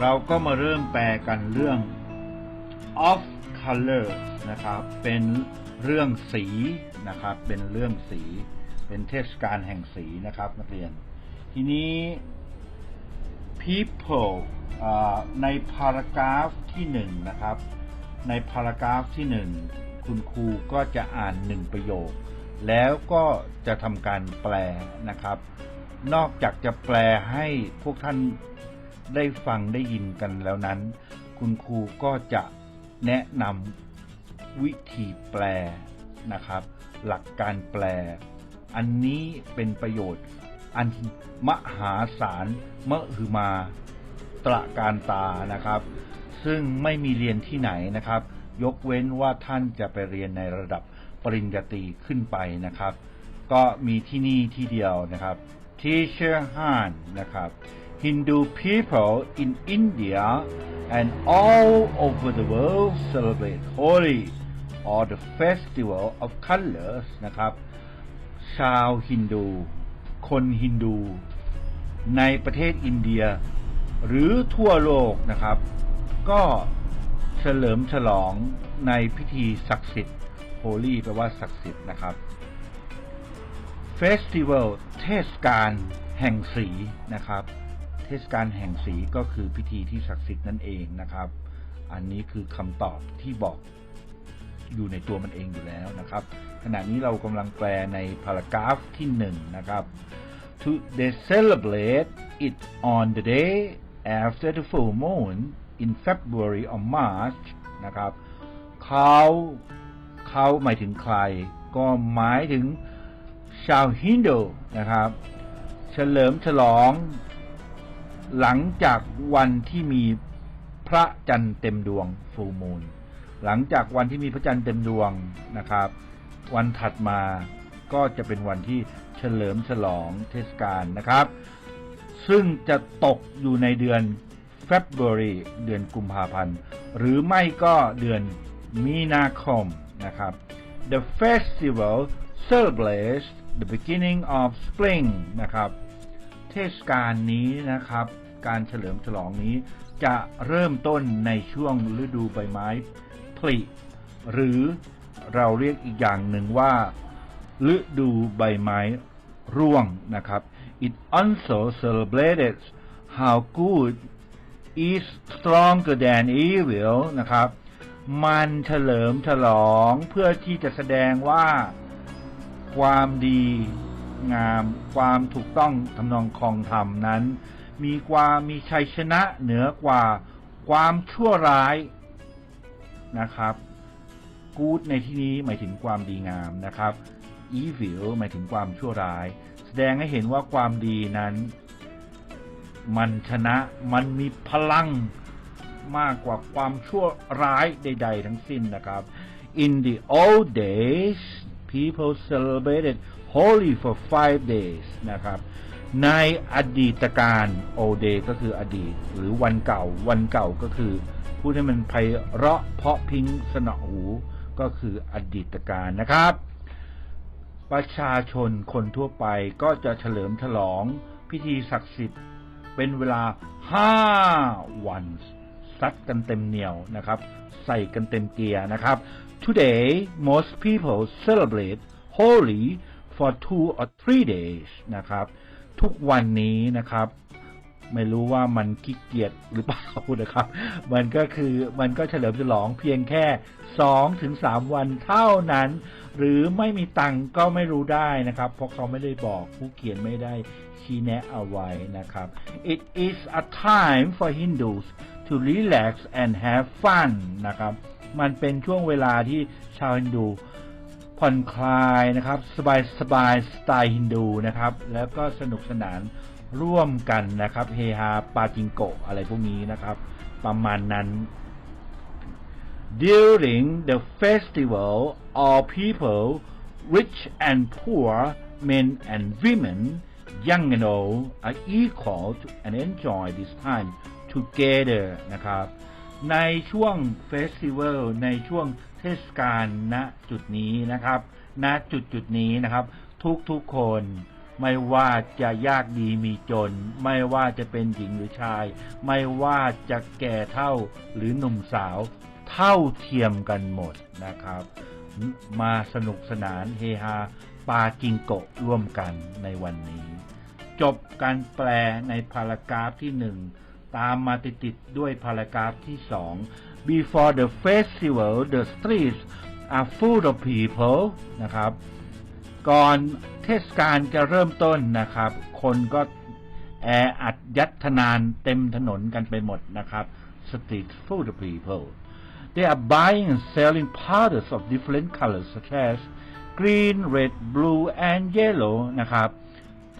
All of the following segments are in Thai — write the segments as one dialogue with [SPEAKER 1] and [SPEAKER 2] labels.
[SPEAKER 1] เราก็มาเริ่มแปลกันเรื่อง of color นะครับ เป็นเรื่องสีนะครับ เป็นเรื่องสี เป็นเทศกาลแห่งสีนะครับนักเรียน ทีนี้ people ในพารากราฟที่หนึ่งนะครับ ในพารากราฟที่หนึ่งคุณครูก็จะอ่านหนึ่งประโยค แล้วก็จะทำการแปลนะครับ นอกจากจะแปลให้พวกท่าน ได้ฟังได้ยินกันแล้วนั้น คุณครูก็จะแนะนำวิธีแปลนะครับ หลักการแปล อันนี้เป็นประโยชน์ อันมหาศาลมหือมาตระการตานะครับ ซึ่งไม่มีเรียนที่ไหนนะครับ ยกเว้นว่าท่านจะไปเรียนในระดับปริญญาตรีขึ้นไปนะครับ ก็มีที่นี่ที่เดียวนะครับ Teacher Han นะครับ Hindu people in India and all over the world celebrate Holi or the festival of colors นะครับ ชาวฮินดู คนฮินดู ในประเทศอินเดีย หรือทั่วโลกนะครับ ก็เฉลิมฉลองในพิธีศักดิ์สิทธิ์โฮลี่แปลว่าศักดิ์สิทธิ์นะครับเฟสติวัลเทศกาลแห่งสีนะครับ ทศกาลแห่งสีก็คือพิธีที่ศักดิ์สิทธิ์นั่นเองนะครับ อันนี้คือคำตอบที่บอกอยู่ในตัวมันเองอยู่แล้วนะครับ ขณะนี้เรากำลังแปลในพารากราฟที่หนึ่งนะครับ to they celebrate it on the day after the full moon in February or March นะครับเขาเขาหมายถึงใคร ก็หมายถึงชาวฮินดูนะครับ เฉลิมฉลอง หลังจากวันที่มีพระจันทร์เต็มดวง full moon หลังจากวันที่มีพระจันทร์เต็มดวงนะครับ วันถัดมาก็จะเป็นวันที่เฉลิมฉลองเทศกาลนะครับ ซึ่งจะตกอยู่ในเดือน February เดือนกุมภาพันธ์ หรือไม่ก็เดือนมีนาคมนะครับ The festival celebrates the beginning of spring นะครับ เทศกาลนี้นะครับ การเฉลิมฉลองนี้ จะเริ่มต้นในช่วงฤดูใบไม้ผลิหรือเราเรียกอีกอย่างหนึ่งว่าฤดูใบไม้ร่วงนะครับ It also celebrated how good is stronger than evil นะครับ มันเฉลิมฉลองเพื่อที่จะแสดงว่าความดีงามความถูกต้องทำนองคองธรรมนั้น มีความมีชัยชนะเหนือกว่าความชั่วร้ายนะครับกูดในที่นี้หมายถึงความดีงามนะครับ evil หมายถึงความชั่วร้าย แสดงให้เห็นว่าความดีนั้น มันชนะมันมีพลังมากกว่าความชั่วร้ายใด ๆ ทั้งสิ้นนะครับ In the old days people celebrated Holi for five days นะครับ ในอดีตการ old day ก็คืออดีต หรือวันเก่า วันเก่าก็คือพูดให้มันไพเราะเพาะพิงสนอหูก็คืออดีตการนะครับ ประชาชนคนทั่วไปก็จะเฉลิมฉลองพิธีศักดิ์สิทธิ์เป็นเวลา5วันซัดกันเต็มเหนียวนะครับ ใส่กันเต็มเกียร์นะครับ Today most people celebrate Holi for two or three days นะครับ ทุกวันนี้นะครับ ไม่รู้ว่ามันขี้เกียจหรือเปล่านะครับ มันก็คือมันก็เฉลิมฉลองเพียงแค่2ถึง3วันเท่านั้น หรือไม่มีตังก็ไม่รู้ได้นะครับ เพราะเขาไม่ได้บอกผู้เขียนไม่ได้ชี้แนะเอาไว้นะครับ It is a time for Hindus to relax and have fun นะครับ มันเป็นช่วงเวลาที่ชาวฮินดู ผ่อนคลายนะครับ สบายสบายสไตล์ฮินดูนะครับ แล้วก็สนุกสนานร่วมกันนะครับ เฮฮาปาจิงโกะอะไรพวกนี้นะครับ ประมาณนั้น During the festival, all people, rich and poor, men and women, young and old, are equal to and enjoy this time together นะครับ ในช่วงเฟสติวัลในช่วง เทศกาลณจุดนี้นะครับ ณจุดจุดนี้นะครับ ทุกทุกคนไม่ว่าจะยากดีมีจน ไม่ว่าจะเป็นหญิงหรือชาย ไม่ว่าจะแก่เท่าหรือหนุ่มสาว เท่าเทียมกันหมดนะครับ มาสนุกสนานเฮฮาปาจิงโกะร่วมกันในวันนี้ จบการแปลในพารากราฟที่หนึ่งตามมาติดๆด้วยพารากราฟที่สอง Before the festival the streets are full of people นะครับ ก่อนเทศกาลจะเริ่มต้นนะครับ คนก็แออัดยัดทนานเต็มถนนกันไปหมดนะครับ streets full of people They are buying and selling powders of different colors such as green, red, blue and yellow นะครับ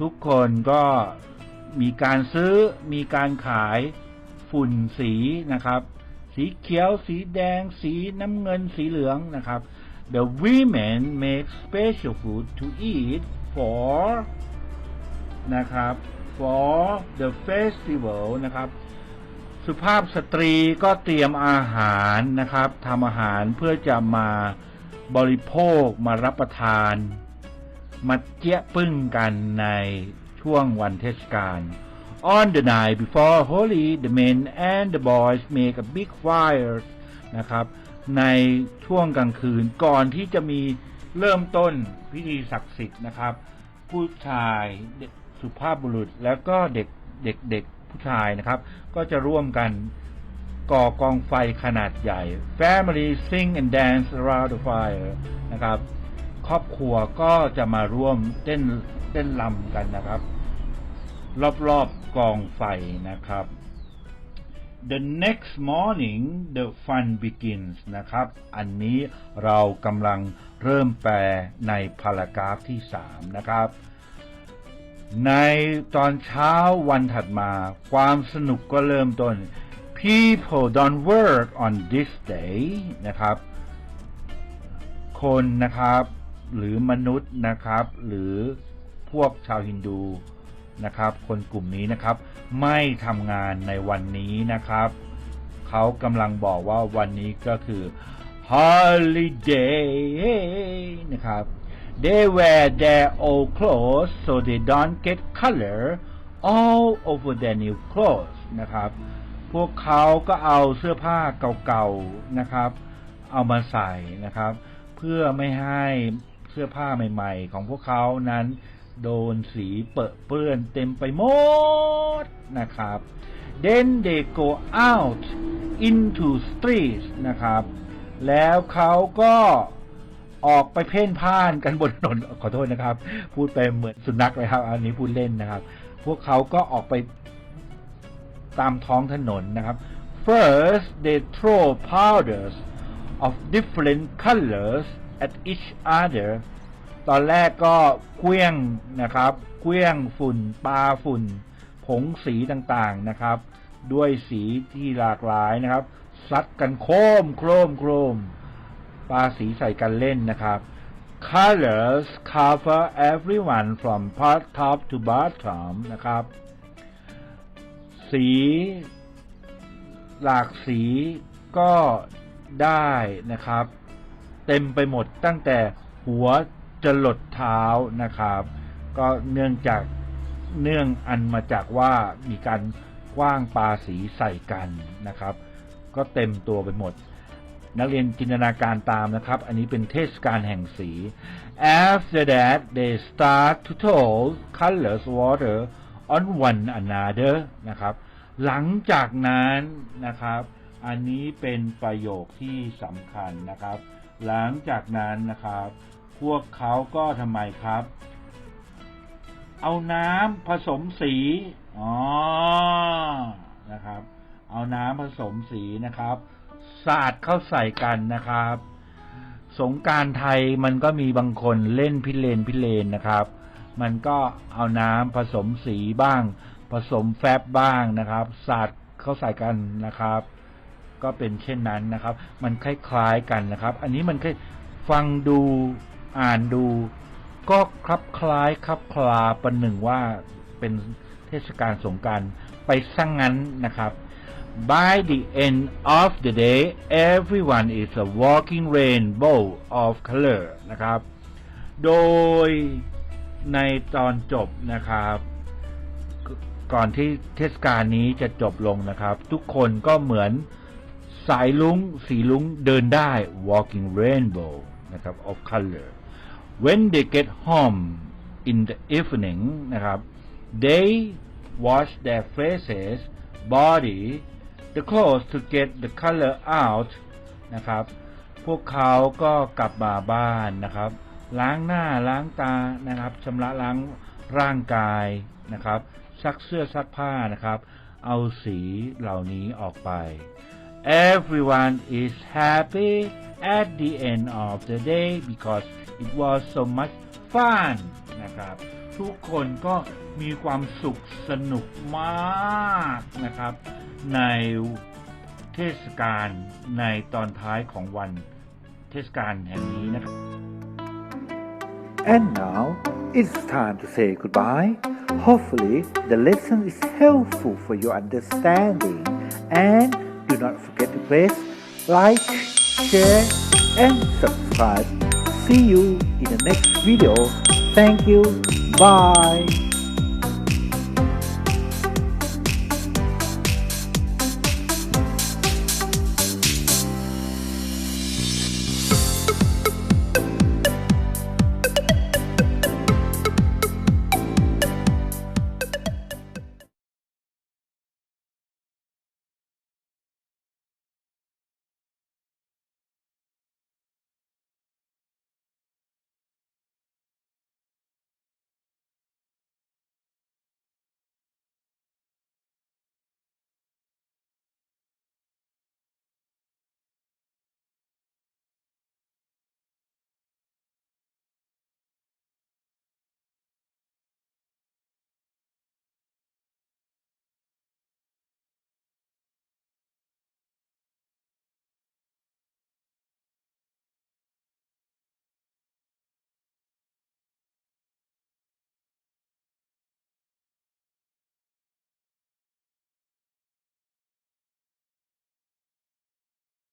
[SPEAKER 1] ทุกคนก็มีการซื้อมีการขายฝุ่นสีนะครับ สีเขียว สีแดง สีน้ำเงิน สีเหลืองนะครับ The women make special food to eat for นะครับ for the festival นะครับ สุภาพสตรีก็เตรียมอาหารนะครับทำอาหารเพื่อจะมาบริโภคมารับประทาน มาเจี๊ยปึ้งกันในช่วงวันเทศกาล On the night before Holy the men and the boys make a big fire นะครับ ในช่วงกลางคืนก่อนที่จะมีเริ่มต้นพิธีศักดิ์สิทธิ์นะครับ ผู้ชายสุภาพบุรุษแล้วก็เด็กเด็กเด็กผู้ชายนะครับ ก็จะร่วมกันก่อกองไฟขนาดใหญ่ Family sing and dance around the fire นะครับ ครอบครัวก็จะมาร่วมเต้นเต้นรำกันนะครับ รอบๆกองไฟนะครับ The next morning the fun begins นะครับ อันนี้เรากำลังเริ่มแปลในพารากราฟที่ 3 นะครับ ในตอนเช้าวันถัดมาความสนุกก็เริ่มต้น People don't work on this day นะครับ คนนะครับ หรือมนุษย์นะครับ หรือพวกชาวฮินดู นะครับ คนกลุ่มนี้นะครับ ไม่ทำงานในวันนี้นะครับ เขากำลังบอกว่าวันนี้ก็คือ holiday นะครับ they wear their old clothes so they don't get color all over their new clothes นะครับ พวกเขาก็เอาเสื้อผ้าเก่าๆนะครับ เอามาใส่นะครับ เพื่อไม่ให้เสื้อผ้าใหม่ ๆ ของพวกเขานั้น โดนสีเปรอะเปื้อนเต็มไปหมดนะครับ then they go out into streets นะครับ แล้วเขาก็ออกไปเพ่นพ่านกันบนถนนขอโทษนะครับ พูดไปเหมือนสุนัขเลยครับ อันนี้พูดเล่นนะครับ พวกเขาก็ออกไปตามท้องถนนนะครับ first they throw powders of different colors at each other ตอนแรกก็เคลี้ยงนะครับเคลี้ยงฝุ่นปลาฝุ่น ผงสีต่างๆนะครับ ด้วยสีที่หลากหลายนะครับซัดกันโครมโครมโครมปลาสีใส่กันเล่นนะครับ colors cover everyone from part top to bottom นะครับ สี หลากสีก็ได้นะครับ เต็มไปหมดตั้งแต่หัว จะหลดเท้านะครับ ก็เนื่องจากเนื่องอันมาจากว่ามีการกว้างปลาสีใส่กันนะครับ ก็เต็มตัวไปหมด นักเรียนจินตนาการตามนะครับ อันนี้เป็นเทศกาลแห่งสี After that they start to throw colors water on one another นะครับ หลังจากนั้นนะครับ อันนี้เป็นประโยคที่สำคัญนะครับ หลังจากนั้นนะครับ พวกเขาก็ทำไมครับ เอาน้ำผสมสี อ๋อ นะครับ เอาน้ำผสมสีนะครับ สาดเข้าใส่กันนะครับ สงการไทยมันก็มีบางคนเล่นพิเรนพิเรนนะครับ มันก็เอาน้ำผสมสีบ้าง ผสมแฟบบ้างนะครับ สาดเข้าใส่กันนะครับ ก็เป็นเช่นนั้นนะครับ มันคล้ายๆกันนะครับ อันนี้มันแค่ฟังดู อ่านดู ก็คลับคล้ายคลับคลาประหนึ่งว่าเป็นเทศกาลสงการไปสั่งงั้นนะครับ By the end of the day everyone is a walking rainbow of color นะครับ โดยในตอนจบนะครับกก่อนที่เทศกาลนี้จะจบลงนะครับ ทุกคนก็เหมือนสายลุงสีลุงเดินได้ walking rainbow นะครับ of color when they get home in the evening นะครับ they wash their faces body the clothes to get the color out นะครับ พวกเขาก็กลับมาบ้านนะครับ ล้างหน้าล้างตานะครับชำระล้างร่างกายนะครับ ซักเสื้อซักผ้านะครับ เอาสีเหล่านี้ออกไป everyone is happy at the end of the day because it was so much fun นะครับ ทุกคนก็มีความสุขสนุกมากนะครับ ในเทศกาลในตอนท้ายของวันเทศกาลแห่งนี้นะครับ
[SPEAKER 2] And now it's time to say goodbye. Hopefully, the lesson is helpful for your understanding. And do not forget to press like, share, and subscribe. See you in the next video. Thank you. Bye.